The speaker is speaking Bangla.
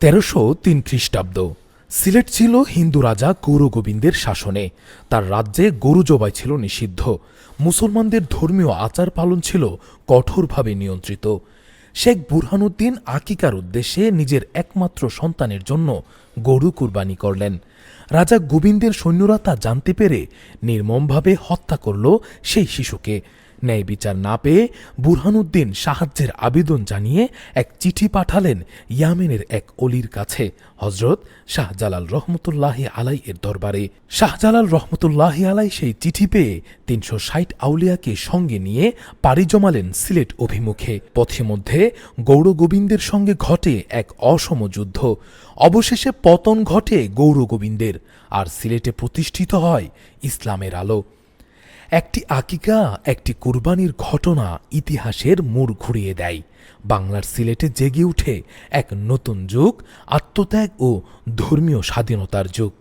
তেরোশো তিন খ্রিস্টাব্দ। সিলেট ছিল হিন্দু রাজা গৌরগোবিন্দের শাসনে। তার রাজ্যে গরু জবাই ছিল নিষিদ্ধ। মুসলমানদের ধর্মীয় আচার পালন ছিল কঠোরভাবে নিয়ন্ত্রিত। শেখ বুরহানুদ্দিন আকিকার উদ্দেশ্যে নিজের একমাত্র সন্তানের জন্য গরু কুরবানি করলেন। রাজা গোবিন্দের সৈন্যরা তা জানতে পেরে নির্মমভাবে হত্যা করল সেই শিশুকে। ন্যায় বিচার না পেয়ে বুরহানুদ্দিন সাহায্যের আবেদন জানিয়ে এক চিঠি পাঠালেন ইয়ামেনের এক অলির কাছে। হজরত শাহজালাল রহমতুল্লাহি আলাই এর দরবারে। শাহজালাল রহমতুল্লাহি আলাই সেই চিঠি পেয়ে তিনশো ষাট আউলিয়াকে সঙ্গে নিয়ে পাড়ি জমালেন সিলেট অভিমুখে। পথে মধ্যে গৌরগোবিন্দের সঙ্গে ঘটে এক অসম যুদ্ধ। অবশেষে পতন ঘটে গৌরগোবিন্দের আর সিলেটে প্রতিষ্ঠিত হয় ইসলামের আলো। একটি আকিকা, একটি কুরবানির ঘটনা ইতিহাসের মোড় ঘুরিয়ে দেয়। বাংলার সিলেটে জেগে উঠে এক নতুন যুগ, আত্মত্যাগ ও ধর্মীয় স্বাধীনতার যুগ।